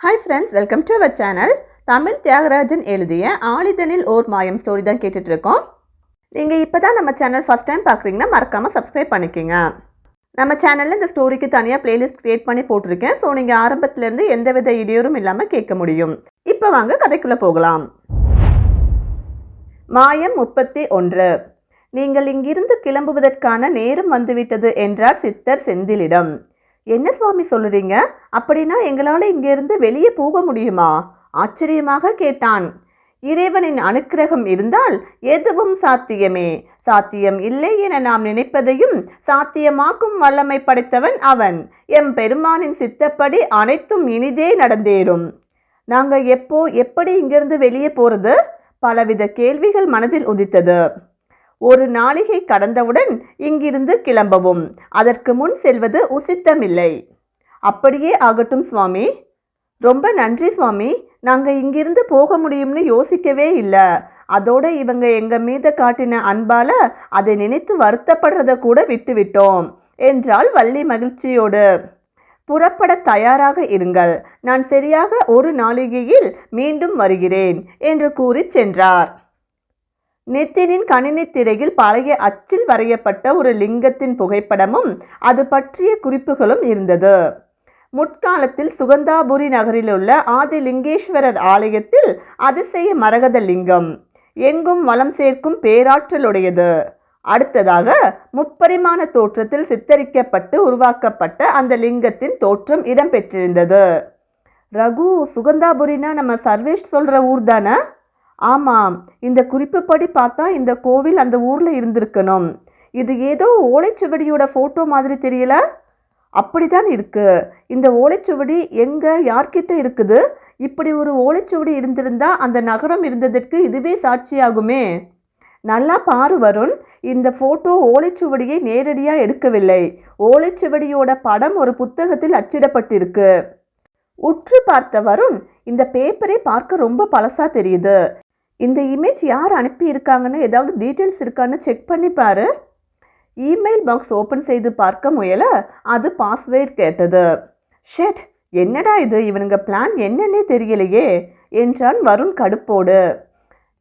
Hi friends welcome to our channel Tamil Thiyagarajan எழுதிய ஆளிதனில் ஓர் மாயம் ஸ்டோரி தான் கேட்டுட்ருக்கோம் நீங்கள் இப்போ தான் நம்ம சேனல் ஃபஸ்ட் டைம் பார்க்குறீங்கன்னா மறக்காமல் சப்ஸ்கிரைப் பண்ணிக்கோங்க. நம்ம சேனலில் இந்த ஸ்டோரிக்கு தனியாக பிளேலிஸ்ட் க்ரியேட் பண்ணி போட்டிருக்கேன். ஸோ நீங்கள் ஆரம்பத்துலேருந்து எந்தவித இடையூறும் இல்லாமல் கேட்க முடியும். இப்போ வாங்க கதைக்குள்ளே போகலாம். மாயம் முப்பத்தி ஒன்று. நீங்கள் இங்கிருந்து கிளம்புவதற்கான நேரம் வந்துவிட்டது என்றார் சித்தர் செந்திலிடம். என்ன சுவாமி சொல்லுறீங்க? அப்படின்னா எங்களால் இங்கிருந்து வெளியே போக முடியுமா? ஆச்சரியமாக கேட்டான். இறைவனின் அனுக்கிரகம் இருந்தால் எதுவும் சாத்தியமே. சாத்தியம் இல்லை என நாம் நினைப்பதையும் சாத்தியமாக்கும் வல்லமை படைத்தவன் அவன். எம் பெருமானின் சித்தப்படி அனைத்தும் இனிதே நடந்தேறும். நாங்கள் எப்போ எப்படி இங்கிருந்து வெளியே போகிறது பலவித கேள்விகள் மனதில் உதித்தது. ஒரு நாளிகை கடந்தவுடன் இங்கிருந்து கிளம்பவும். அதற்கு முன் செல்வது உசித்தமில்லை. அப்படியே ஆகட்டும் சுவாமி. ரொம்ப நன்றி சுவாமி. நாங்கள் இங்கிருந்து போக முடியும்னு யோசிக்கவே இல்லை. அதோடு இவங்க எங்கள் மீது காட்டின அன்பால் அதை நினைத்து வருத்தப்படுறத கூட விட்டுவிட்டோம். என்றால் வள்ளி மகிழ்ச்சியோடு. புறப்பட தயாராக இருங்கள். நான் சரியாக ஒரு நாளிகையில் மீண்டும் வருகிறேன் என்று கூறி சென்றார். நித்தினின் கணினி திரையில் பழைய அச்சில் வரையப்பட்ட ஒரு லிங்கத்தின் புகைப்படமும் அது பற்றிய குறிப்புகளும் இருந்தது. முற்காலத்தில் சுகந்தாபுரி நகரிலுள்ள ஆதிலிங்கேஸ்வரர் ஆலயத்தில் அதிசய மரகத லிங்கம் எங்கும் வளம் சேர்க்கும் பேராற்றலுடையது. அடுத்ததாக முப்பரிமாண தோற்றத்தில் சித்தரிக்கப்பட்டு உருவாக்கப்பட்ட அந்த லிங்கத்தின் தோற்றம் இடம்பெற்றிருந்தது. ரகு சுகந்தாபுரினா நம்ம சர்வேஷ் சொல்கிற ஊர் தானே ஆமாம் இந்த குறிப்புப்படி பார்த்தா இந்த கோவில் அந்த ஊரில் இருந்திருக்கணும். இது ஏதோ ஓலைச்சுவடியோட ஃபோட்டோ மாதிரி தெரியல? அப்படிதான் இருக்குது இந்த ஓலைச்சுவடி எங்கே யார்கிட்ட இருக்குது? இப்படி ஒரு ஓலைச்சுவடி இருந்திருந்தா அந்த நகரம் இருந்ததற்கு இதுவே சாட்சியாகுமே. நல்லா பாரு வருண் இந்த ஃபோட்டோ ஓலைச்சுவடியை நேரடியாக எடுக்கவில்லை. ஓலைச்சுவடியோட படம் ஒரு புத்தகத்தில் அச்சிடப்பட்டிருக்கு. உற்று பார்த்த வருண் இந்த பேப்பரை பார்க்க ரொம்ப பழசாக தெரியுது. இந்த இமேஜ் யார் அனுப்பியிருக்காங்கன்னு ஏதாவது டீட்டெயில்ஸ் இருக்கான்னு செக் பண்ணி பாரு. இமெயில் பாக்ஸ் ஓப்பன் செய்து பார்க்க முயல அது பாஸ்வேர்ட் கேட்டது. ஷெட் என்னடா இது? இவனுங்க பிளான் என்னன்னே தெரியலையே என்றான் வருண் கடுப்போடு.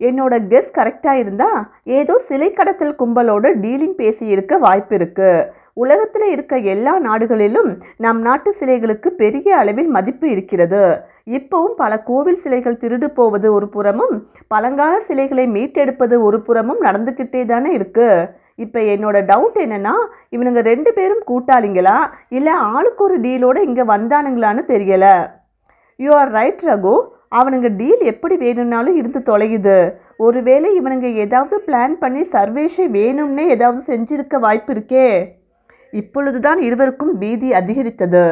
என்னோட கெஸ் கரெக்டாக இருந்தால் ஏதோ சிலை கடத்தல் கும்பலோட டீலிங் பேசியிருக்க வாய்ப்பு இருக்குது உலகத்தில் இருக்க எல்லா நாடுகளிலும் நம் நாட்டு சிலைகளுக்கு பெரிய அளவில் மதிப்பு இருக்கிறது. இப்போவும் பல கோவில் சிலைகள் திருடு போவது ஒரு புறமும் பழங்கால சிலைகளை மீட்டெடுப்பது ஒரு புறமும் நடந்துக்கிட்டே தானே இருக்குது இப்போ என்னோட டவுட் என்னன்னா இவனுங்க ரெண்டு பேரும் கூட்டாளிங்களா? இல்லை ஆளுக்கு ஒரு டீலோடு இங்கே வந்தானுங்களான்னு தெரியலை. You are right Raghu. அவனுங்க டீல் எப்படி வேணும்னாலும் இருந்து தொலையுது. ஒருவேளை இவனுங்க ஏதாவது பிளான் பண்ணி சர்வேஷை வேணும்னே ஏதாவது செஞ்சிருக்க வாய்ப்பு இருக்கே. இப்பொழுதுதான் இருவருக்கும் பீதி அதிகரித்தது.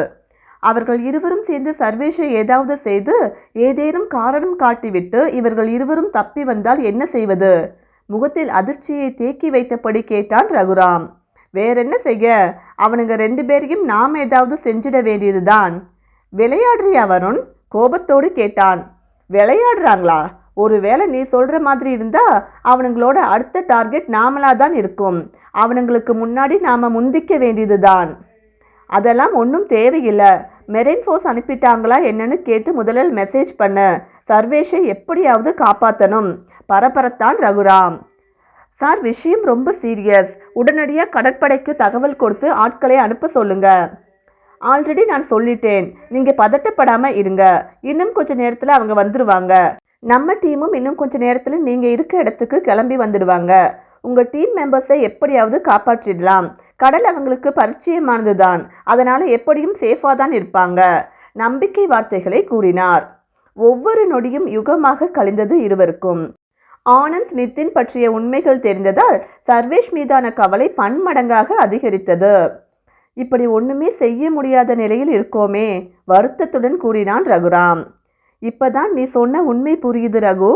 அவர்கள் இருவரும் சேர்ந்து சர்வேஷை ஏதாவது செய்து ஏதேனும் காரணம் காட்டிவிட்டு இவர்கள் இருவரும் தப்பி வந்தால் என்ன செய்வது? முகத்தில் அதிர்ச்சியை தேக்கி வைத்தபடி கேட்டான் ரகுராம். வேறென்ன செய்ய? அவனுங்க ரெண்டு பேரையும் நாம் ஏதாவது செஞ்சிட வேண்டியதுதான். விளையாடுறியா வருண்? கோபத்தோடு கேட்டான். விளையாடுறாங்களா? ஒருவேளை நீ சொல்கிற மாதிரி இருந்தால் அவனுங்களோட அடுத்த டார்கெட் நாமளாக தான் இருக்கும். அவனுங்களுக்கு முன்னாடி நாம் முந்திக்க வேண்டியது தான் அதெல்லாம் ஒன்றும் தேவையில்லை. மெரைன் ஃபோர்ஸ் அனுப்பிட்டாங்களா என்னன்னு கேட்டு முதலில் மெசேஜ் பண்ணு. சர்வேஷை எப்படியாவது காப்பாற்றணும் பரபரத்தான் ரகுராம். சார் விஷயம் ரொம்ப சீரியஸ். உடனடியாக கடற்படைக்கு தகவல் கொடுத்து ஆட்களை அனுப்ப சொல்லுங்க. ஆல்ரெடி நான் சொல்லிட்டேன். நீங்கள் பதட்டப்படாமல் இருங்க. இன்னும் கொஞ்சம் நேரத்தில் அவங்க வந்துடுவாங்க நம்ம டீமும் இன்னும் கொஞ்சம் நேரத்தில் நீங்கள் இருக்க இடத்துக்கு கிளம்பி வந்துடுவாங்க. உங்கள் டீம் மெம்பர்ஸை எப்படியாவது காப்பாற்றிடலாம். கடல் அவங்களுக்கு பரிச்சயமானது தான் அதனால் எப்படியும் சேஃபாக தான் இருப்பாங்க. நம்பிக்கை வார்த்தைகளை கூறினார். ஒவ்வொரு நொடியும் யுகமாக கழிந்தது இருவருக்கும். ஆனந்த் நித்தின் பற்றிய உண்மைகள் தெரிந்ததால் சர்வேஷ் மீதான கவலை பன்மடங்காக அதிகரித்தது. இப்படி ஒன்றுமே செய்ய முடியாத நிலையில் இருக்கோமே வருத்தத்துடன் கூறினான் ரகுராம். இப்பதான் நீ சொன்ன உண்மை புரியுது ரகு.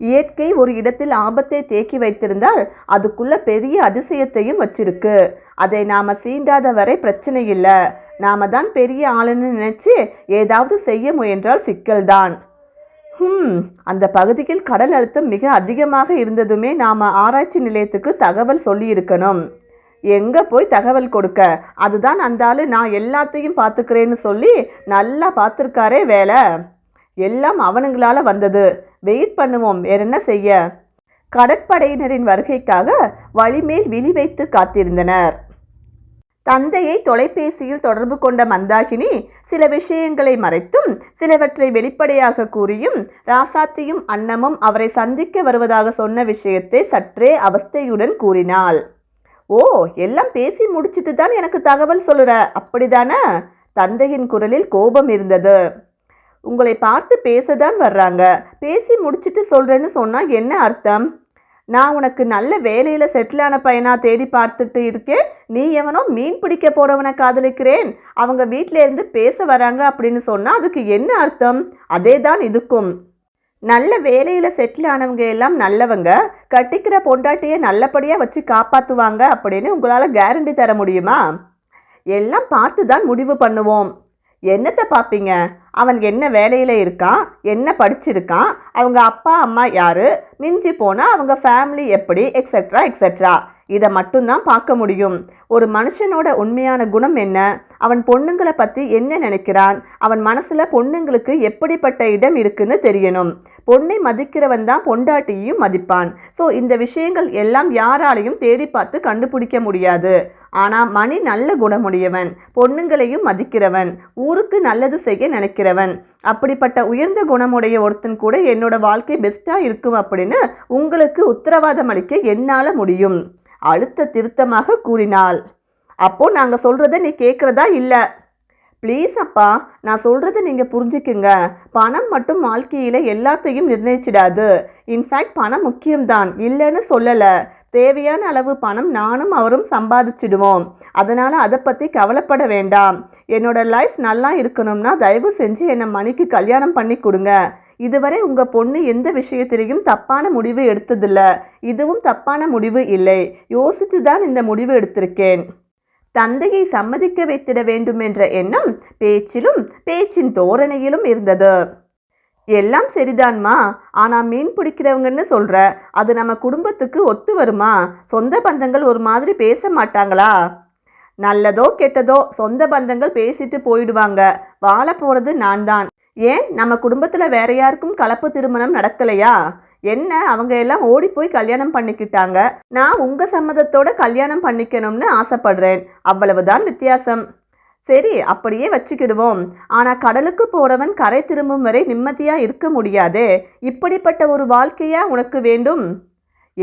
இயற்கை ஒரு இடத்தில் ஆபத்தை தேக்கி வைத்திருந்தால் அதுக்குள்ள பெரிய அதிசயத்தையும் வச்சிருக்கு. அதை நாம சீண்டாத வரை பிரச்சனை இல்லை. நாம தான் பெரிய ஆளுன்னு நினைச்சு ஏதாவது செய்ய முயன்றால் சிக்கல்தான். ஹம் அந்த பகுதியில் கடல் அழுத்தம் மிக அதிகமாக இருந்ததுமே நாம ஆராய்ச்சி நிலையத்துக்கு தகவல் சொல்லியிருக்கணும். எங்கே போய் தகவல் கொடுக்க? அதுதான் அந்த ஆள் நான் எல்லாத்தையும் பார்த்துக்கிறேன்னு சொல்லி நல்லா பார்த்துருக்காரே வேலை. எல்லாம் அவனுங்களால் வந்தது. வெயிட் பண்ணுவோம். வேற என்ன செய்ய? கடற்படையினரின் வருகைக்காக வழிமேல் விழி வைத்து காத்திருந்தனர். தந்தையை தொலைபேசியில் தொடர்பு கொண்ட மந்தாகினி சில விஷயங்களை மறைத்தும் சிலவற்றை வெளிப்படையாக கூறியும் ராசாத்தியும் அன்னமும் அவரை சந்திக்க வருவதாக சொன்ன விஷயத்தை சற்றே அவஸ்தையுடன் கூறினாள். ஓ எல்லாம் பேசி முடிச்சிட்டு தான் எனக்கு தகவல் சொல்லுற. அப்படிதானே? தந்தையின் குரலில் கோபம் இருந்தது. உங்களை பார்த்து பேசதான் வர்றாங்க. பேசி முடிச்சிட்டு சொல்கிறேன்னு சொன்னால் என்ன அர்த்தம்? நான் உனக்கு நல்ல வேலையில் செட்டிலான பையனாக தேடி பார்த்துட்டு இருக்கேன். நீ எவனோ மீன் பிடிக்க போகிறவனை காதலிக்கிறேன். அவங்க வீட்டிலேருந்து பேச வராங்க அப்படின்னு சொன்னால் அதுக்கு என்ன அர்த்தம்? அதே தான் இதுக்கும். நல்ல வேலையில் செட்டில் ஆனவங்க எல்லாம் நல்லவங்க. கட்டிக்கிற பொண்டாட்டியை நல்லபடியாக வச்சு காப்பாற்றுவாங்க அப்படின்னு உங்களால் கேரண்டி தர முடியுமா? எல்லாம் பார்த்து தான் முடிவு பண்ணுவோம். என்னத்தை பார்ப்பீங்க? அவன் என்ன வேலையில் இருக்கான் என்ன படிச்சிருக்கான் அவங்க அப்பா அம்மா யார் மிஞ்சி போனால் அவங்க ஃபேமிலி எப்படி எக்ஸெட்ரா எக்ஸட்ரா இதை மட்டும்தான் பார்க்க முடியும். ஒரு மனுஷனோட உண்மையான குணம் என்ன? அவன் பொண்ணுங்களை பற்றி என்ன நினைக்கிறான்? அவன் மனசில் பொண்ணுங்களுக்கு எப்படிப்பட்ட இடம் இருக்குன்னு தெரியணும். பொண்ணை மதிக்கிறவன் தான் பொண்டாட்டியையும் மதிப்பான். ஸோ இந்த விஷயங்கள் எல்லாம் யாராலையும் தேடி பார்த்து கண்டுபிடிக்க முடியாது. ஆனால் மணி நல்ல குணமுடையவன் பொண்ணுங்களையும் மதிக்கிறவன் ஊருக்கு நல்லது செய்ய நினைக்கிறவன். அப்படிப்பட்ட உயர்ந்த குணமுடைய ஒருத்தன் கூட என்னோட வாழ்க்கை பெஸ்ட்டாக இருக்கும் அப்படின்னு உங்களுக்கு உத்தரவாதம் அளிக்க என்னால் முடியும். அழுத்த திருத்தமாக கூறினாள். அப்போ நாங்கள் சொல்கிறத நீ கேட்குறதா இல்லை? ப்ளீஸ் அப்பா நான் சொல்கிறத நீங்கள் புரிஞ்சுக்குங்க. பணம் மட்டும் வாழ்க்கையில் எல்லாத்தையும் நிர்ணயிச்சிடாது. இன்ஃபேக்ட் பணம் முக்கியம்தான். இல்லைன்னு சொல்லலை. தேவையான அளவு பணம் நானும் அவரும் சம்பாதிச்சிடுவோம். அதனால் அதை பற்றி கவலைப்பட வேண்டாம். என்னோடய லைஃப் நல்லா இருக்கணும்னா தயவு செஞ்சு என்னை மணிக்கு கல்யாணம் பண்ணி கொடுங்க. இதுவரை உங்கள் பொண்ணு எந்த விஷயத்திலையும் தப்பான முடிவு எடுத்ததில்ல. இதுவும் தப்பான முடிவு இல்லை. யோசித்து தான் இந்த முடிவு எடுத்திருக்கேன். தந்தையை சம்மதிக்க வைத்திட வேண்டும் என்ற எண்ணம் பேச்சிலும் பேச்சின் தோரணையிலும் இருந்தது. எல்லாம் சரிதான்மா. ஆனால் மீன் பிடிக்கிறவங்கன்னு சொல்கிற அது நம்ம குடும்பத்துக்கு ஒத்து வருமா? சொந்த பந்தங்கள் ஒரு மாதிரி பேச மாட்டாங்களா? நல்லதோ கெட்டதோ சொந்த பந்தங்கள் பேசிட்டு போயிடுவாங்க. வாழ போகிறது நான் தான் ஏன்? நம்ம குடும்பத்தில் வேற யாருக்கும் கலப்பு திருமணம் நடக்கலையா? என்ன அவங்க எல்லாம் ஓடி போய் கல்யாணம் பண்ணிக்கிட்டாங்க? நான் உங்க சம்மதத்தோட கல்யாணம் பண்ணிக்கணும்னு ஆசைப்படுறேன். அவ்வளவுதான் வித்தியாசம். சரி அப்படியே வச்சுக்கிடுவோம். ஆனால் கடலுக்கு போறவன் கரை திரும்பும் வரை நிம்மதியாக இருக்க முடியாதே. இப்படிப்பட்ட ஒரு வாழ்க்கையா உனக்கு வேண்டும்?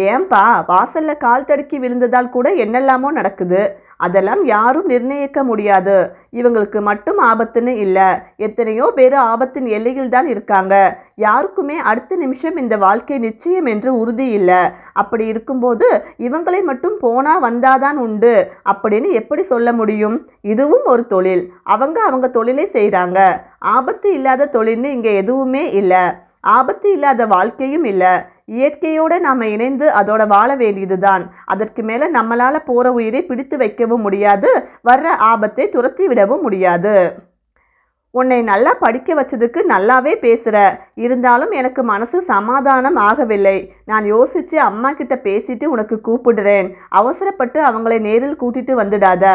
ஏன்பா வாசல்ல கால் தடுக்கி விழுந்ததால் கூட என்னெல்லாமோ நடக்குது. அதெல்லாம் யாரும் நிர்ணயிக்க முடியாது. இவங்களுக்கு மட்டும் ஆபத்துன்னு இல்லை. எத்தனையோ பேர் ஆபத்தின் எல்லையில் தான் இருக்காங்க. யாருக்குமே அடுத்த நிமிஷம் இந்த வாழ்க்கை நிச்சயம் என்று உறுதி இல்லை. அப்படி இருக்கும்போது இவங்களை மட்டும் போனா வந்தாதான் உண்டு. அப்படின்னு எப்படி சொல்ல முடியும்? இதுவும் ஒரு தொழில். அவங்க அவங்க தொழிலை செய்கிறாங்க ஆபத்து இல்லாத தொழில்னு இங்கே எதுவுமே இல்லை. ஆபத்து இல்லாத வாழ்க்கையும் இல்லை. இயற்கையோடு நாம் இணைந்து அதோட வாழ வேண்டியதுதான். அதற்கு மேலே நம்மளால் போகிற உயிரை பிடித்து வைக்கவும் முடியாது வர்ற ஆபத்தை துரத்தி விடவும் முடியாது. உன்னை நல்லா படிக்க வச்சதுக்கு நல்லாவே பேசுகிற இருந்தாலும் எனக்கு மனசு சமாதானம் ஆகவில்லை. நான் யோசித்து அம்மா கிட்ட பேசிட்டு உனக்கு கூப்பிடுறேன். அவசரப்பட்டு அவங்களை நேரில் கூட்டிட்டு வந்துடாத.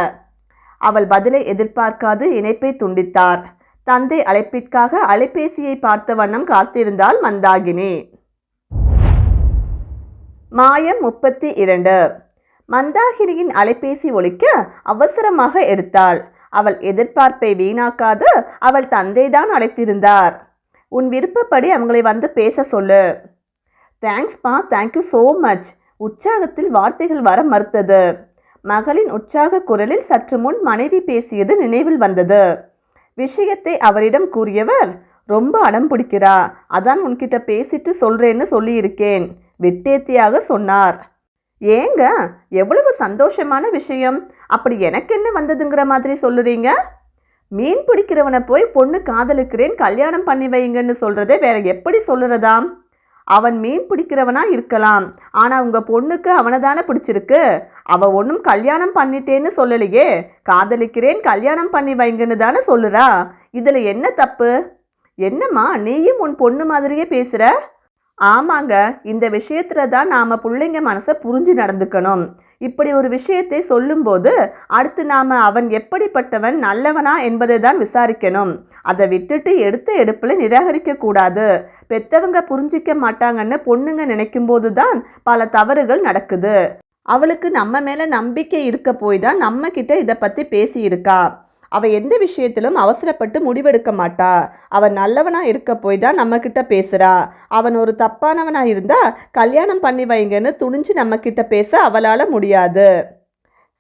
அவள் பதிலை எதிர்பார்க்காது இணைப்பை துண்டித்தார். தந்தை அழைப்பிற்காக அலைபேசியை பார்த்த வண்ணம் காத்திருந்தாள் மந்தாகினி. மாயம் முப்பத்தி இரண்டு மந்தாகினியின் அலைபேசி ஒழிக்க அவசரமாக எடுத்தாள். அவள் எதிர்பார்ப்பை வீணாக்காது அவள் தந்தைதான் அழைத்திருந்தார். உன் விருப்பப்படி அவங்களை வந்து பேச சொல்லு. தேங்க்ஸ்மா தேங்க்யூ ஸோ மச் உற்சாகத்தில் வார்த்தைகள் வர மறுத்தது. மகளின் உற்சாக குரலில் சற்று முன் மனைவி பேசியது நினைவில் வந்தது. விஷயத்தை அவரிடம் கூறியவர் ரொம்ப அடம் பிடிக்கிறா அதான் உன்கிட்ட பேசிட்டு சொல்கிறேன்னு சொல்லியிருக்கேன் விட்டேத்தியாக சொன்னார். ஏங்க எவ்வளவு சந்தோஷமான விஷயம் அப்படி எனக்கு என்ன வந்ததுங்கிற மாதிரி சொல்லுறீங்க? மீன் பிடிக்கிறவனை போய் பொண்ணு காதலிக்கிறேன் கல்யாணம் பண்ணி வைங்கன்னு சொல்கிறதே வேற எப்படி சொல்லுறதாம்? அவன் மீன் பிடிக்கிறவனா இருக்கலாம். ஆனால் உங்கள் பொண்ணுக்கு அவனை தானே பிடிச்சிருக்கு? அவ ஒன்றும் கல்யாணம் பண்ணிட்டேன்னு சொல்லலையே. காதலிக்கிறேன் கல்யாணம் பண்ணி வைங்கன்னு தானே சொல்லுறா. இதில் என்ன தப்பு? என்னம்மா நீயும் உன் பொண்ணு மாதிரியே பேசுகிற ஆமாங்க இந்த விஷயத்தில் தான் நாம் பிள்ளைங்க மனசை புரிஞ்சு நடந்துக்கணும். இப்படி ஒரு விஷயத்தை சொல்லும்போது அடுத்து நாம் அவன் எப்படிப்பட்டவன் நல்லவனா என்பதை தான் விசாரிக்கணும். அதை விட்டுட்டு எடுத்த எடுப்பில் நிராகரிக்கக்கூடாது பெற்றவங்க பெத்தவங்க புரிஞ்சிக்க மாட்டாங்கன்னு பொண்ணுங்க நினைக்கும் போது தான் பல தவறுகள் நடக்குது. அவளுக்கு நம்ம மேலே நம்பிக்கை இருக்க போய் தான் நம்ம இதை பற்றி பேசியிருக்கா. அவள் எந்த விஷயத்திலும் அவசரப்பட்டு முடிவெடுக்க மாட்டா. அவன் நல்லவனாக இருக்க போய் தான் நம்மக்கிட்ட பேசுகிறா அவன் ஒரு தப்பானவனாக இருந்தால் கல்யாணம் பண்ணி வைங்கன்னு துணிஞ்சு நம்மக்கிட்ட பேச அவளால் முடியாது.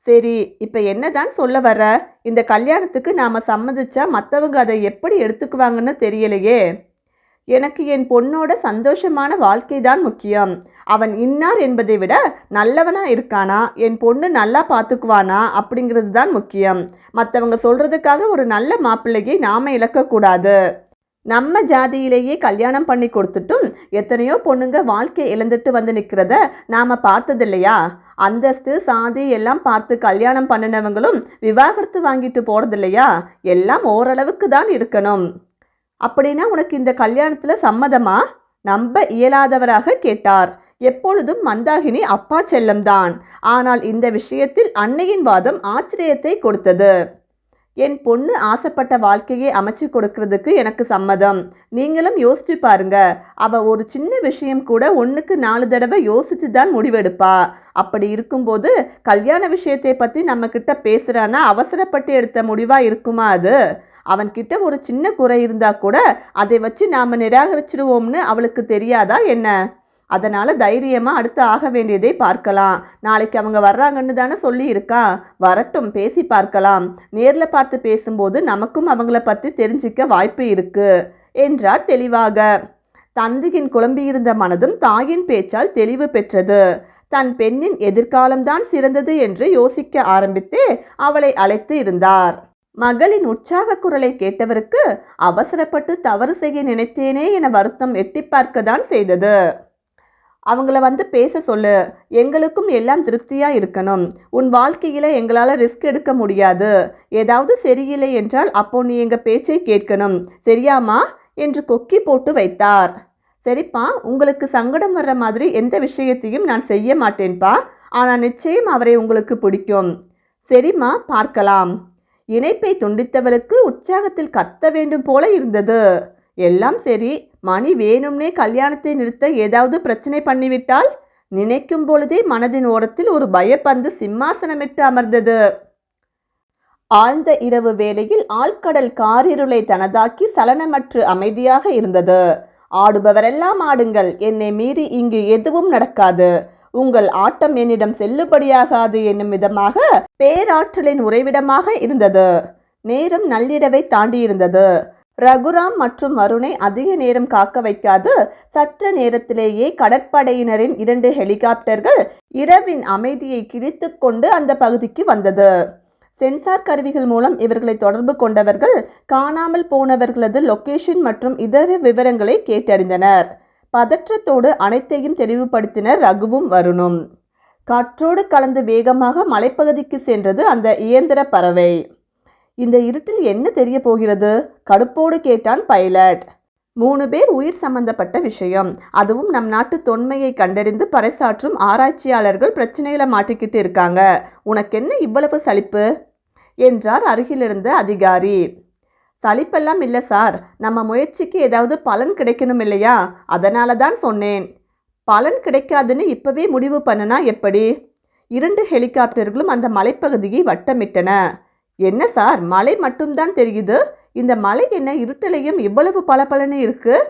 சரி இப்போ என்னதான் சொல்ல வர இந்த கல்யாணத்துக்கு நாம் சம்மதிச்சா மற்றவங்க அதை எப்படி எடுத்துக்குவாங்கன்னு தெரியலையே. எனக்கு என் பொண்ணோட சந்தோஷமான வாழ்க்கை தான் முக்கியம். அவன் இன்னார் என்பதை விட நல்லவனா இருக்கானா? என் பொண்ணு நல்லா பார்த்துக்குவானா? அப்படிங்கிறது தான் முக்கியம். மற்றவங்க சொல்றதுக்காக ஒரு நல்ல மாப்பிள்ளையை நாம இழக்கக்கூடாது. நம்ம ஜாதியிலேயே கல்யாணம் பண்ணி கொடுத்துட்டும் எத்தனையோ பொண்ணுங்க வாழ்க்கை இழந்துட்டு வந்து நிற்கிறத நாம் பார்த்ததில்லையா? அந்தஸ்து சாதி எல்லாம் பார்த்து கல்யாணம் பண்ணினவங்களும் விவாகரத்து வாங்கிட்டு போகிறதில்லையா எல்லாம் ஓரளவுக்கு தான் இருக்கணும். அப்படின்னா உனக்கு இந்த கல்யாணத்தில் சம்மதமா? நம்ப இயலாதவராக கேட்டார். எப்பொழுதும் மந்தாகினி அப்பா செல்லம்தான். ஆனால் இந்த விஷயத்தில் அன்னையின் வாதம் ஆச்சரியத்தை கொடுத்தது. என் பொண்ணு ஆசைப்பட்ட வாழ்க்கையை அமைச்சு கொடுக்கறதுக்கு எனக்கு சம்மதம். நீங்களும் யோசிச்சு பாருங்க. அவ ஒரு சின்ன விஷயம் கூட ஒன்றுக்கு நாலு தடவை யோசிச்சு தான் முடிவெடுப்பா. அப்படி இருக்கும்போது கல்யாண விஷயத்தை பற்றி நம்ம கிட்ட அவசரப்பட்டு எடுத்த முடிவாக இருக்குமா அது? அவன்கிட்ட ஒரு சின்ன குறை இருந்தால் கூட அதை வச்சு நாம் நிராகரிச்சிருவோம்னு அவளுக்கு தெரியாதா என்ன? அதனால் தைரியமாக அடுத்து ஆக வேண்டியதை பார்க்கலாம். நாளைக்கு அவங்க வர்றாங்கன்னு தானே சொல்லியிருக்கா? வரட்டும் பேசி பார்க்கலாம். நேரில் பார்த்து பேசும்போது நமக்கும் அவங்கள பற்றி தெரிஞ்சிக்க வாய்ப்பு இருக்குது என்றார் தெளிவாக. தந்தையின் குழம்பியிருந்த மனதும் தாயின் பேச்சால் தெளிவு பெற்றது. தன் பெண்ணின் எதிர்காலம்தான் சிறந்தது என்று யோசிக்க ஆரம்பித்தே அவளை அழைத்து இருந்தார். மகளின் உற்சாக குரலை கேட்டவருக்கு அவசரப்பட்டு தவறு செய்ய நினைத்தேனே என வருத்தம் எட்டி பார்க்கத்தான் செய்தது. அவங்கள வந்து பேச சொல்லு. எங்களுக்கும் எல்லாம் திருப்தியாக இருக்கணும். உன் வாழ்க்கையில் எங்களால் ரிஸ்க் எடுக்க முடியாது. ஏதாவது சரியில்லை என்றால் அப்போ நீ எங்கள் பேச்சை கேட்கணும். சரியாமா என்று கொக்கி போட்டு வைத்தார். சரிப்பா உங்களுக்கு சங்கடம் வர்ற மாதிரி எந்த விஷயத்தையும் நான் செய்ய மாட்டேன்ப்பா ஆனால் நிச்சயம் அவரை உங்களுக்கு பிடிக்கும். சரிம்மா பார்க்கலாம். இணைப்பை துண்டித்தவளுக்கு உற்சாகத்தில் கத்த வேண்டும் போல இருந்தது. எல்லாம் சரி. மணி வேணும்னே கல்யாணத்தை நிறுத்த ஏதாவது பிரச்சனை பண்ணிவிட்டால்? நினைக்கும் பொழுதே மனதின் ஓரத்தில் ஒரு பயப்பந்து சிம்மாசனமிட்டு அமர்ந்தது. ஆழ்ந்த இரவு வேளையில் ஆழ்கடல் காரிருளை தனதாக்கி சலனமற்று அமைதியாக இருந்தது. ஆடுபவரெல்லாம் ஆடுங்கள் என்னை மீறி இங்கு எதுவும் நடக்காது. உங்கள் ஆட்டம் என்னிடம் செல்லுபடியாகாது என்னும் விதமாக பேராற்றலின் உறைவிடமாக இருந்தது. நேரம் நள்ளிரவை தாண்டியிருந்தது. ரகுராம் மற்றும் வருணை அதிக நேரம் காக்க வைக்காது. சற்று நேரத்திலேயே கடற்படையினரின் இரண்டு ஹெலிகாப்டர்கள் இரவின் அமைதியை கிழித்து கொண்டு அந்த பகுதிக்கு வந்தது. சென்சார் கருவிகள் மூலம் இவர்களை தொடர்பு கொண்டவர்கள் காணாமல் போனவர்களது லொக்கேஷன் மற்றும் இதர விவரங்களை கேட்டறிந்தனர். பதற்றத்தோடு அனைத்தையும் தெளிவுபடுத்தினர் ரகுவும் வருணும். காற்றோடு கலந்து வேகமாக மலைப்பகுதிக்கு சென்றது அந்த இயந்திர பறவை. இந்த இருட்டில் என்ன தெரிய போகிறது? கடுப்போடு கேட்டான் பைலட். மூணு பேர் உயிர் சம்பந்தப்பட்ட விஷயம். அதுவும் நம் நாட்டு தொன்மையை கண்டறிந்து பறைசாற்றும் ஆராய்ச்சியாளர்கள் பிரச்சனையில மாட்டிக்கிட்டு இருக்காங்க. உனக்கென்ன இவ்வளவு சலிப்பு? என்றார் அருகிலிருந்த அதிகாரி. சலிப்பெல்லாம் இல்லை சார். நம்ம முயற்சிக்கு ஏதாவது பலன் கிடைக்கணும் இல்லையா? அதனால தான் சொன்னேன். பலன் கிடைக்காதுன்னு இப்பவே முடிவு பண்ணனா எப்படி? இரண்டு ஹெலிகாப்டர்களும் அந்த மலைப்பகுதியை வட்டமிட்டன. என்ன சார் மலை மட்டும்தான் தெரியுது? இந்த மலை என்ன இருட்டிலையும் இவ்வளவு பளபளன்னு இருக்கு?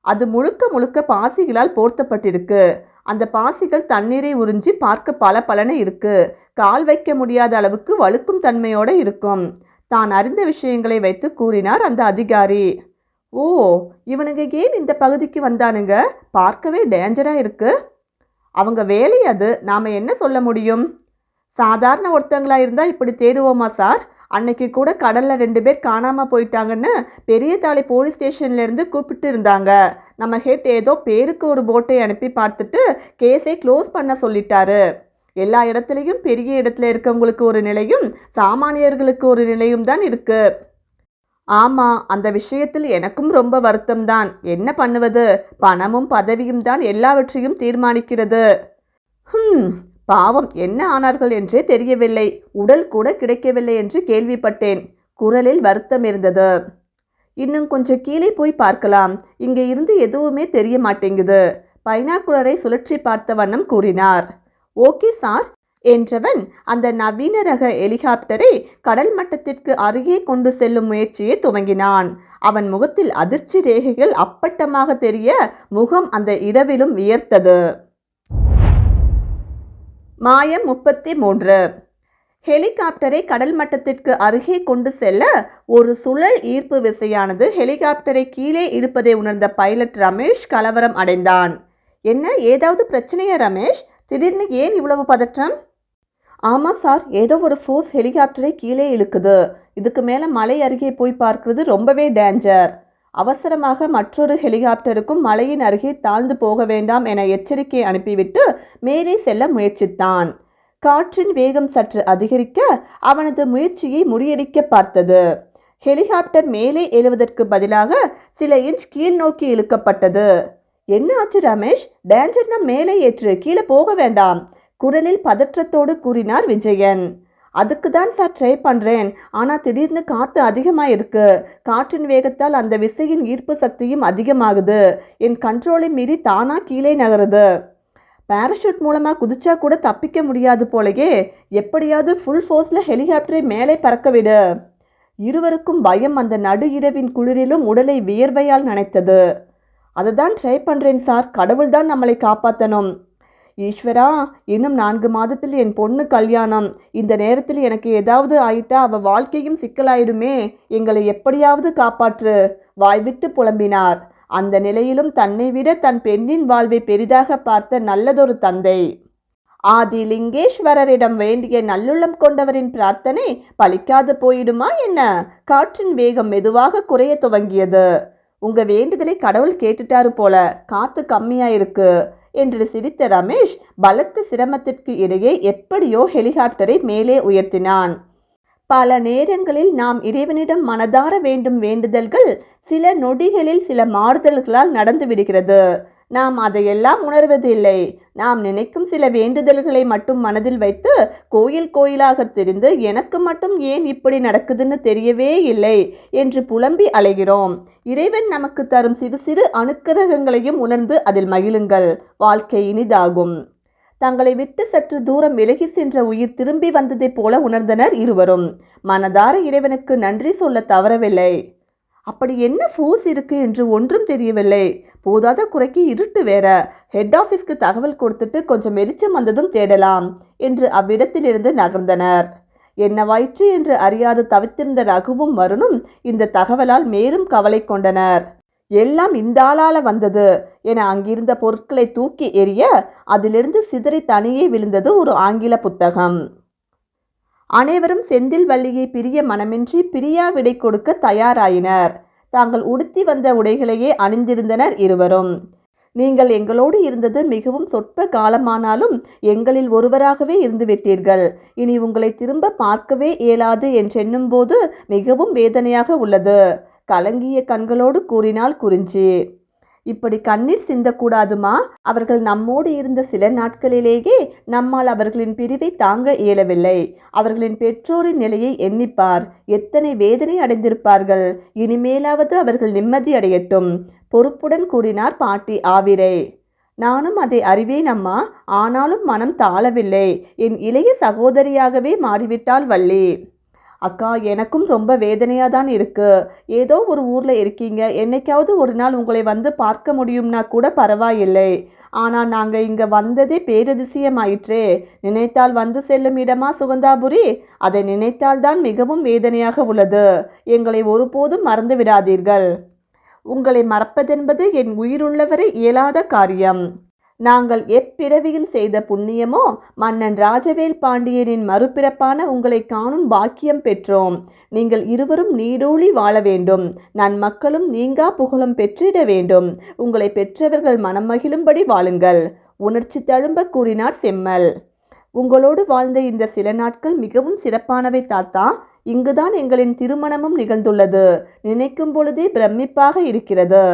அது முழுக்க முழுக்க பாசிகளால் போர்த்தப்பட்டிருக்கு. அந்த பாசிகள் தண்ணீரை உறிஞ்சி பார்க்க பல பலன இருக்கு. கால் வைக்க முடியாத அளவுக்கு வழுக்கும் தன்மையோட இருக்கும். தான் அறிந்த விஷயங்களை வைத்து கூறினார் அந்த அதிகாரி. ஓ இவனுங்க ஏன் இந்த பகுதிக்கு வந்தானுங்க? பார்க்கவே டேஞ்சராக இருக்கு. அவங்க வேலை அது. நாம் என்ன சொல்ல முடியும்? சாதாரண ஒருத்தங்களாக இருந்தால் இப்படி தேடுவோமா சார்? அன்னைக்கு கூட கடலில் ரெண்டு பேர் காணாமல் போயிட்டாங்கன்னு பெரிய தாளி போலீஸ் ஸ்டேஷன்லேருந்து கூப்பிட்டு இருந்தாங்க. நம்ம ஹெட் ஏதோ பேருக்கு ஒரு போட்டை அனுப்பி பார்த்துட்டு கேஸை க்ளோஸ் பண்ண சொல்லிட்டாரு. எல்லா இடத்துலையும் பெரிய இடத்துல இருக்கவங்களுக்கு ஒரு நிலையும் சாமானியர்களுக்கு ஒரு நிலையும் தான் இருக்குது ஆமாம் அந்த விஷயத்தில் எனக்கும் ரொம்ப வருத்தம்தான் என்ன பண்ணுவது? பணமும் பதவியும் தான் எல்லாவற்றையும் தீர்மானிக்கிறது. ஹம் பாவம் என்ன ஆனார்கள் என்றே தெரியவில்லை. உடல் கூட கிடைக்கவில்லை என்று கேள்விப்பட்டேன். குரலில் வருத்தம் இருந்தது. இன்னும் கொஞ்சம் கீழே போய் பார்க்கலாம். இங்கே இருந்து எதுவுமே தெரிய மாட்டேங்குது. பைனாக்குலரை சுழற்றி பார்த்த வண்ணம் கூறினார். Okay sir. என்றவன் அந்த நவீன ரக ஹெலிகாப்டரை கடல் மட்டத்திற்கு அருகே கொண்டு செல்லும் முயற்சியை துவங்கினான். அவன் முகத்தில் அதிர்ச்சி ரேகைகள் அப்பட்டமாக தெரிய முகம் அந்த இரவிலும் வியர்த்தது. மாயம் முப்பத்தி மூன்று ஹெலிகாப்டரை கடல் மட்டத்திற்கு அருகே கொண்டு செல்ல ஒரு சுழல் ஈர்ப்பு விசையானது ஹெலிகாப்டரை கீழே இருப்பதை உணர்ந்த பைலட் ரமேஷ் கலவரம் அடைந்தான். என்ன ஏதாவது பிரச்சனையா ரமேஷ்? திடீர்னு ஏன் இவ்வளவு பதற்றம்? ஆமாம் சார் ஏதோ ஒரு ஃபோர்ஸ் ஹெலிகாப்டரை கீழே இழுக்குது. இதுக்கு மேலே மலை அருகே போய் பார்க்குறது ரொம்பவே டேஞ்சர். அவசரமாக மற்றொரு ஹெலிகாப்டருக்கும் மலையின் அருகே தாழ்ந்து போக வேண்டாம் என எச்சரிக்கை அனுப்பிவிட்டு மேலே செல்ல முயற்சித்தான். காற்றின் வேகம் சற்று அதிகரிக்க அவனது முயற்சியை முறியடிக்க பார்த்தது. ஹெலிகாப்டர் மேலே எழுவதற்கு பதிலாக சில இன்ச் கீழ் நோக்கி இழுக்கப்பட்டது. என்ன ஆச்சு ரமேஷ்? டேஞ்சர்னா மேலே ஏற்று கீழே போக வேண்டாம் குரலில் பதற்றத்தோடு கூறினார் விஜயன். அதுக்கு தான் சார் ட்ரை பண்ணுறேன் ஆனால் திடீர்னு காற்று அதிகமாக இருக்கு காற்றின் வேகத்தால் அந்த விசையின் ஈர்ப்பு சக்தியும் அதிகமாகுது. என் கண்ட்ரோலை மீறி தானாக கீழே நகருது. பேராஷூட் மூலமாக குதிச்சா கூட தப்பிக்க முடியாது போலயே எப்படியாவது ஃபுல் ஃபோர்ஸில் ஹெலிகாப்டரை மேலே பறக்க விடு. இருவருக்கும் பயம் அந்த நடு இரவின் குளிரிலும் உடலை வியர்வையால் நனைத்தது. அதை தான் ட்ரை பண்ணுறேன் சார் கடவுள் தான் நம்மளை காப்பாற்றணும் ஈஸ்வரா இன்னும் நான்கு மாதத்தில் என் பொண்ணு கல்யாணம். இந்த நேரத்தில் எனக்கு ஏதாவது ஆயிட்டா அவள் வாழ்க்கையும் சிக்கலாயிடுமே. எங்களை எப்படியாவது காப்பாற்று. வாய்விட்டு புலம்பினார். அந்த நிலையிலும் தன்னை விட தன் பெண்ணின் வாழ்வை பெரிதாக பார்த்த நல்லதொரு தந்தை. ஆதி லிங்கேஸ்வரரிடம் வேண்டிய நல்லுள்ளம் கொண்டவரின் பிரார்த்தனை பலிக்காது போயிடுமா என்ன? காற்றின் வேகம் மெதுவாக குறைய துவங்கியது. உங்க வேண்டுதலை கடவுள் கேட்டுட்டாரு போல. காத்து கம்மியா இருக்கு என்று சிரித்த ரமேஷ் பலத்த சிரமத்திற்கு இடையே எப்படியோ ஹெலிகாப்டரை மேலே உயர்த்தினான். பல நேரங்களில் நாம் இறைவனிடம் மனதார வேண்டும் வேண்டுதல்கள் சில நொடிகளில் சில மாறுதல்களால் நடந்து விடுகிறது நாம் அதையெல்லாம் உணர்வதில்லை. நாம் நினைக்கும் சில வேண்டுதல்களை மட்டும் மனதில் வைத்து கோயில் கோயிலாக தெரிந்து எனக்கு மட்டும் ஏன் இப்படி நடக்குதுன்னு தெரியவே இல்லை என்று புலம்பி அலைகிறோம். இறைவன் நமக்கு தரும் சிறு சிறு அணுக்கிரகங்களையும் உணர்ந்து அதில் மகிழுங்கள். வாழ்க்கை இனிதாகும். தங்களை விட்டு சற்று தூரம் விலகி சென்ற உயிர் திரும்பி வந்ததைப் போல உணர்ந்தனர் இருவரும். மனதார இறைவனுக்கு நன்றி சொல்ல தவறவில்லை. அப்படி என்ன ஃபோர்ஸ் இருக்கு என்று ஒன்றும் தெரியவில்லை. போதாத குறைக்கு இருட்டு வேற. ஹெட் ஆஃபீஸ்க்கு தகவல் கொடுத்துட்டு கொஞ்சம் வெளிச்சம் வந்ததும் தேடலாம் என்று அவ்விடத்திலிருந்து நகர்ந்தனர். என்னவாயிற்று என்று அறியாது தவித்திருந்த ரகுவும் வருணும் இந்த தகவலால் மேலும் கவலை கொண்டனர். எல்லாம் இந்த ஆளால வந்தது என அங்கிருந்த பொருட்களை தூக்கி எறிய அதிலிருந்து சிதறி தனியே விழுந்தது ஒரு ஆங்கில புத்தகம். அனைவரும் செந்தில் வள்ளியை பிரிய மனமின்றி பிரியா விடை கொடுக்க தயாராயினர். தாங்கள் உடுத்தி வந்த உடைகளையே அணிந்திருந்தனர் இருவரும். நீங்கள் எங்களோடு இருந்தது மிகவும் சொற்ப காலமானாலும் எங்களில் ஒருவராகவே இருந்துவிட்டீர்கள். இனி உங்களை திரும்ப பார்க்கவே இயலாது என்றெண்ணும்போது மிகவும் வேதனையாக உள்ளது. கலங்கிய கண்களோடு கூறினாள் குறிஞ்சி. இப்படி கண்ணீர் சிந்தக்கூடாதுமா? அவர்கள் நம்மோடு இருந்த சில நாட்களிலேயே நம்மால் அவர்களின் பிரிவை தாங்க இயலவில்லை. அவர்களின் பெற்றோரின் நிலையை எண்ணிப்பார். எத்தனை வேதனை அடைந்திருப்பார்கள். இனிமேலாவது அவர்கள் நிம்மதி அடையட்டும். பொறுப்புடன் கூறினார் பாட்டி ஆவிரை. நானும் அதை அறிவேன் அம்மா. ஆனாலும் மனம் தாழவில்லை. என் இளைய சகோதரியாகவே மாறிவிட்டாள் வள்ளி. அக்கா எனக்கும் ரொம்ப வேதனையாக தான் இருக்குது ஏதோ ஒரு ஊரில் இருக்கீங்க. என்னைக்காவது ஒரு நாள் உங்களை வந்து பார்க்க முடியும்னா கூட பரவாயில்லை. ஆனால் நாங்கள் இங்கே வந்ததே பேரதிசயமாயிற்றே. நினைத்தால் வந்து செல்லும் இடமா சுகந்தாபுரி? அதை நினைத்தால் தான் மிகவும் வேதனையாக உள்ளது. எங்களை ஒருபோதும் மறந்து விடாதீர்கள். உங்களை மறப்பதென்பது என் உயிருள்ளவரை இயலாத காரியம். நாங்கள் எப்பிறவியில் செய்த புண்ணியமோ மன்னன் ராஜவேல் பாண்டியனின் மறுபிறப்பான உங்களை காணும் பாக்கியம் பெற்றோம். நீங்கள் இருவரும் நீடூழி வாழ வேண்டும். நன்மக்களும் நீங்கா புகழும் பெற்றிட வேண்டும். உங்களை பெற்றவர்கள் மனம் மகிழும்படி வாழுங்கள். உணர்ச்சி தழும்ப கூறினார் செம்மல். உங்களோடு வாழ்ந்த இந்த சில நாட்கள் மிகவும் சிறப்பானவை தாத்தா. இங்குதான் எங்களின் திருமணமும் நிகழ்ந்துள்ளது. நினைக்கும் பொழுதே பிரமிப்பாக இருக்கிறது.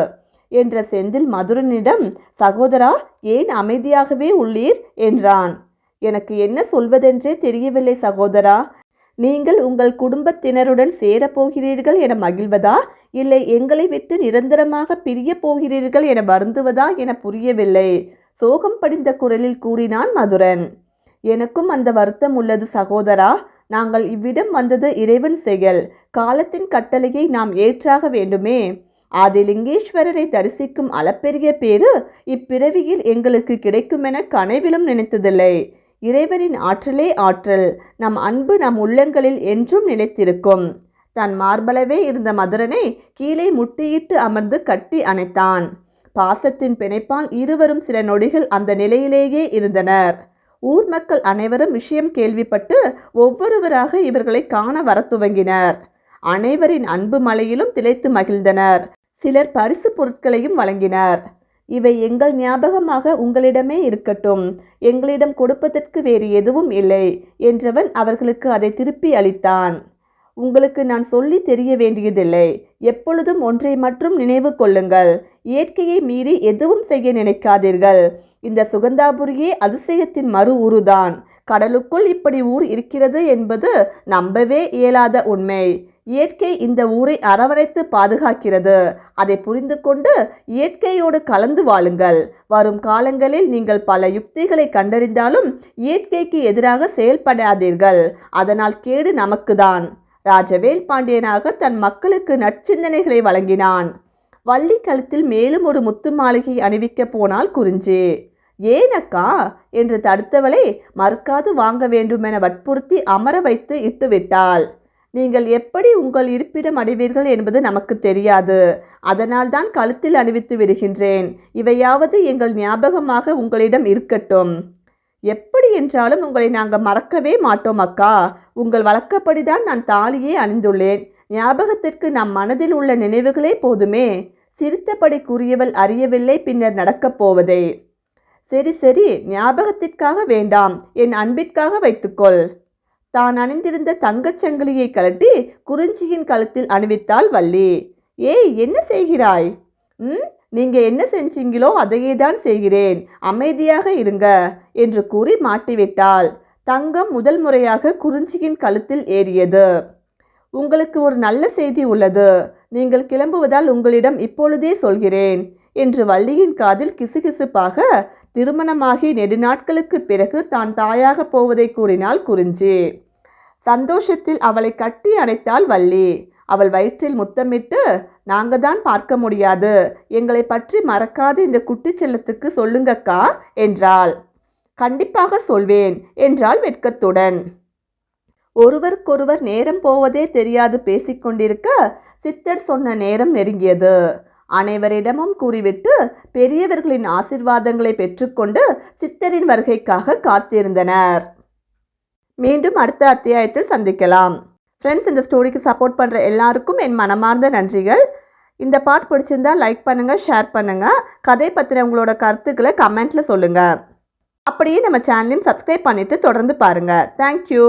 என்ற செந்தில் மதுரனிடம் சகோதரா ஏன் அமைதியாகவே உள்ளீர்? என்றான். எனக்கு என்ன சொல்வதென்றே தெரியவில்லை சகோதரா. நீங்கள் உங்கள் குடும்பத்தினருடன் சேரப்போகிறீர்கள் என மகிழ்வதா? இல்லை எங்களை விட்டு நிரந்தரமாக பிரியப் போகிறீர்கள் என வருந்துவதா என புரியவில்லை. சோகம் படிந்த குரலில் கூறினான் மதுரன். எனக்கும் அந்த வருத்தம் உள்ளது சகோதரா. நாங்கள் இவ்விடம் வந்தது இறைவன் செயல். காலத்தின் கட்டளையை நாம் ஏற்றாக வேண்டுமே. ஆதிலிங்கேஸ்வரரை தரிசிக்கும் அளப்பெரிய பேரு இப்பிறவியில் எங்களுக்கு கிடைக்குமென கனவிலும் நினைத்ததில்லை. இறைவனின் ஆற்றலே ஆற்றல். நம் அன்பு நம் உள்ளங்களில் என்றும் நிலைத்திருக்கும். தன் மார்பளவே இருந்த மதுரனை கீழே முட்டியிட்டு அமர்ந்து கட்டி அணைத்தான். பாசத்தின் பிணைப்பால் இருவரும் சில நொடிகள் அந்த நிலையிலேயே இருந்தனர். ஊர் மக்கள் அனைவரும் விஷயம் கேள்விப்பட்டு ஒவ்வொருவராக இவர்களை காண வரத் துவங்கினர். அனைவரின் அன்பு மலையிலும் திளைத்து மகிழ்ந்தனர். சிலர் பரிசு பொருட்களையும் வழங்கினர். இவை எங்கள் ஞாபகமாக உங்களிடமே இருக்கட்டும். எங்களிடம் கொடுப்பதற்கு வேறு எதுவும் இல்லை என்றவன் அவர்களுக்கு அதை திருப்பி அளித்தான். உங்களுக்கு நான் சொல்லி தெரிய வேண்டியதில்லை. எப்பொழுதும் ஒன்றை மட்டும் நினைவு கொள்ளுங்கள். இயற்கையை மீறி எதுவும் செய்ய நினைக்காதீர்கள். இந்த சுகந்தாபுரியே அதிசயத்தின் மறு உருதான் கடலுக்குள் இப்படி ஊர் இருக்கிறது என்பது நம்பவே இயலாத உண்மை. இயற்கை இந்த ஊரை அரவணைத்து பாதுகாக்கிறது. அதை புரிந்து கொண்டு இயற்கையோடு கலந்து வாழுங்கள். வரும் காலங்களில் நீங்கள் பல யுக்திகளை கண்டறிந்தாலும் இயற்கைக்கு எதிராக செயல்படாதீர்கள். அதனால் கேடு நமக்குதான். ராஜவேல் பாண்டியனாக தன் மக்களுக்கு நற்சிந்தனைகளை வழங்கினான். வள்ளி கழுத்தில் மேலும் ஒரு முத்து மாளிகை அணிவிக்க போனால் குறிஞ்சி. ஏனக்கா என்று தடுத்தவளை மறுக்காது வாங்க வேண்டுமென வற்புறுத்தி அமர வைத்து இட்டுவிட்டாள் நீங்கள் எப்படி உங்கள் இருப்பிடம் அடைவீர்கள் என்பது நமக்கு தெரியாது. அதனால் தான் கழுத்தில் அணிவித்து விடுகின்றேன். இவையாவது எங்கள் ஞாபகமாக உங்களிடம் இருக்கட்டும். எப்படி என்றாலும் உங்களை நாங்கள் மறக்கவே மாட்டோம் அக்கா. உங்கள் வழக்கப்படிதான் நான் தாலியே அணிந்துள்ளேன். ஞாபகத்திற்கு நம் மனதில் உள்ள நினைவுகளே போதுமே. சிரித்தபடி கூறியவள் அறியவில்லை பின்னர் நடக்கப் போவதை. சரி சரி ஞாபகத்திற்காக வேண்டாம். என் அன்பிற்காக வைத்துக்கொள். தான் அணிந்திருந்த தங்கச் சங்கிலியை கழட்டி குறிஞ்சியின் கழுத்தில் அணிவித்தாள் வள்ளி. ஏய் என்ன செய்கிறாய்? ம் நீங்க என்ன செஞ்சீங்களோ அதையே தான் செய்கிறேன். அமைதியாக இருங்க என்று கூறி மாட்டிவிட்டாள். தங்கம் முதல் முறையாக குறிஞ்சியின் கழுத்தில் ஏறியது. உங்களுக்கு ஒரு நல்ல செய்தி உள்ளது. நீங்கள் கிளம்புவதால் உங்களிடம் இப்பொழுதே சொல்கிறேன் என்று வள்ளியின் காதில் கிசுகிசுப்பாக திருமணமாகி நெடுநாட்களுக்கு பிறகு தான் தாயாக போவதை கூறினாள் குறிஞ்சி. சந்தோஷத்தில் அவளை கட்டி அணைத்தாள் வள்ளி. அவள் வயிற்றில் முத்தமிட்டு நாங்கள் தான் பார்க்க முடியாது. எங்களை பற்றி மறக்காது இந்த குட்டி செல்லத்துக்கு சொல்லுங்கக்கா என்றாள். கண்டிப்பாக சொல்வேன் என்றாள் வெட்கத்துடன். ஒருவருக்கொருவர் நேரம் போவதே தெரியாது பேசிக்கொண்டிருக்க சித்தர் சொன்ன நேரம் நெருங்கியது. அனைவரிடமும் கூறிவிட்டு பெரியவர்களின் ஆசிர்வாதங்களை பெற்றுக்கொண்டு சித்தரின் வருகைக்காக காத்திருந்தனர். மீண்டும் அடுத்த அத்தியாயத்தில் சந்திக்கலாம். ஃப்ரெண்ட்ஸ் இந்த ஸ்டோரிக்கு சப்போர்ட் பண்ணுற எல்லாருக்கும் என் மனமார்ந்த நன்றிகள். இந்த பாட் பிடிச்சிருந்தா லைக் பண்ணுங்கள் ஷேர் பண்ணுங்கள் கதை பற்றின உங்களோட கருத்துக்களை கமெண்ட்டில் சொல்லுங்கள் அப்படியே நம்ம சேனலையும் சப்ஸ்கிரைப் பண்ணிவிட்டு தொடர்ந்து பாருங்கள் தேங்க்யூ